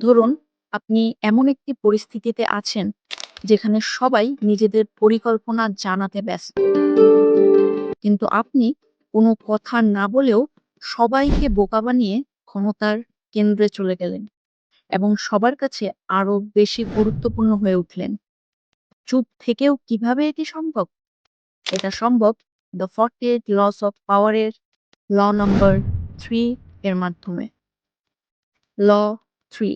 ধরুন, আপনি এমন একটি পরিস্থিতিতে আছেন যেখানে সবাই নিজেদের পরিকল্পনা জানাতে ব্যস্ত। কিন্তু আপনি কোনো কথা না বলেও সবাইকে বোকা বানিয়ে ক্ষমতার কেন্দ্রে চলে গেলেন এবং সবার কাছে আরও বেশি গুরুত্বপূর্ণ হয়ে উঠলেন। চুপ থেকেও কীভাবে এটি সম্ভব? এটা সম্ভব দ্য ফর্টি লস অফ পাওয়ারের ল নম্বর থ্রি এর মাধ্যমে। Law three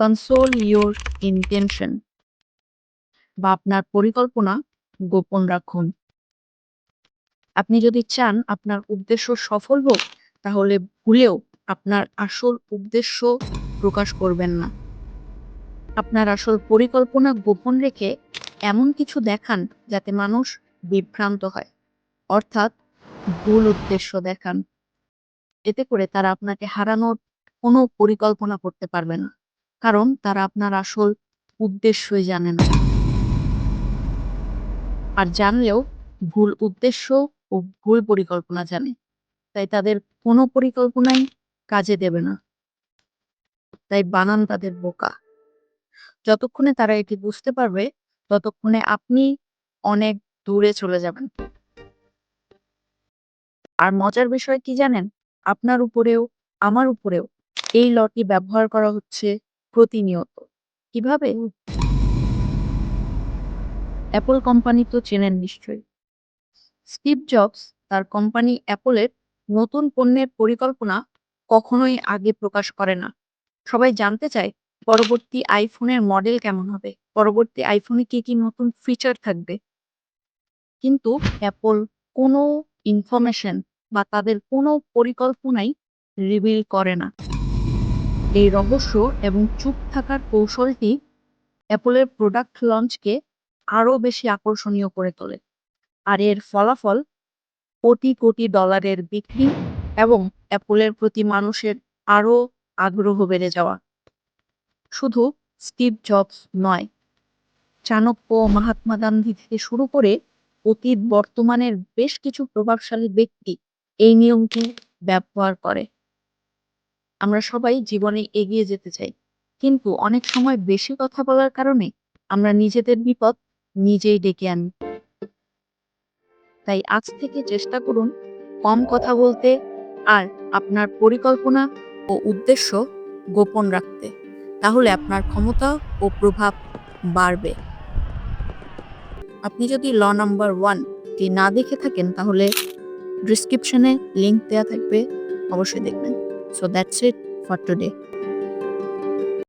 console your intention বা আপনার পরিকল্পনা গোপন রাখুন। আপনি যদি চান আপনার উদ্দেশ্য সফল হোক, তাহলে ভুলেও আপনার আসল উদ্দেশ্য প্রকাশ করবেন না। আপনার আসল পরিকল্পনা গোপন রেখে এমন কিছু দেখান যাতে মানুষ বিভ্রান্ত হয়। অর্থাৎ ভুল উদ্দেশ্য দেখান। এতে করে তারা আপনাকে হারানোর কোনো পরিকল্পনা করতে পারবে না। কারণ তারা আপনার আসল উদ্দেশ্যই জানে না। আর জানলেও ভুল উদ্দেশ্য ও ভুল পরিকল্পনা জানে। তাই তাদের কোনো পরিকল্পনাই কাজে দেবে না। তাই বানান তাদের বোকা। যতক্ষণে তারা এটি বুঝতে পারবে, ততক্ষণে আপনি অনেক দূরে চলে যাবেন। আর মজার বিষয় কি জানেন? আপনার উপরেও, আমার উপরেও এই লটি ব্যবহার করা হচ্ছে প্রতিনিয়ত। কীভাবে? অ্যাপল কোম্পানি তো চেনেন নিশ্চয়ই। স্টিভ জবস তার কোম্পানি অ্যাপলের নতুন পণ্যের পরিকল্পনা কখনোই আগে প্রকাশ করে না। সবাই জানতে চায় পরবর্তী আইফোনের মডেল কেমন হবে? পরবর্তী আইফোনে কি কি নতুন ফিচার থাকবে? কিন্তু অ্যাপল কোনো ইনফরমেশন বা তাদের কোনো পরিকল্পনাই রিভিল করে না। এই রহস্য এবং চুপ থাকার কৌশলটি অ্যাপলের প্রোডাক্ট লঞ্চকে আরও বেশি আকর্ষণীয় করে তোলে। আর এর ফলাফল কোটি কোটি ডলারের বিক্রি এবং অ্যাপলের প্রতি মানুষের আরও আগ্রহ বেড়ে যাওয়া। শুধু স্টিভ জবস নয়, চাণক্য মহাত্মা গান্ধী থেকে শুরু করে অতীত বর্তমানের বেশ কিছু প্রভাবশালী ব্যক্তি এই নিয়মটি ব্যবহার করে। আমরা সবাই জীবনে এগিয়ে যেতে চাই। কিন্তু অনেক সময় বেশি কথা বলার কারণে আমরা নিজেদের বিপদ নিজেই ডেকে আনি। তাই আজ থেকে চেষ্টা করুন কম কথা বলতে আর আপনার পরিকল্পনা ও উদ্দেশ্য গোপন রাখতে। তাহলে আপনার ক্ষমতা ও প্রভাব বাড়বে। আপনি যদি ল নাম্বার ওয়ান টি না দেখে থাকেন তাহলে ডিসক্রিপশনে লিংক দেওয়া থাকবে, অবশ্যই দেখবেন। So that's it for today.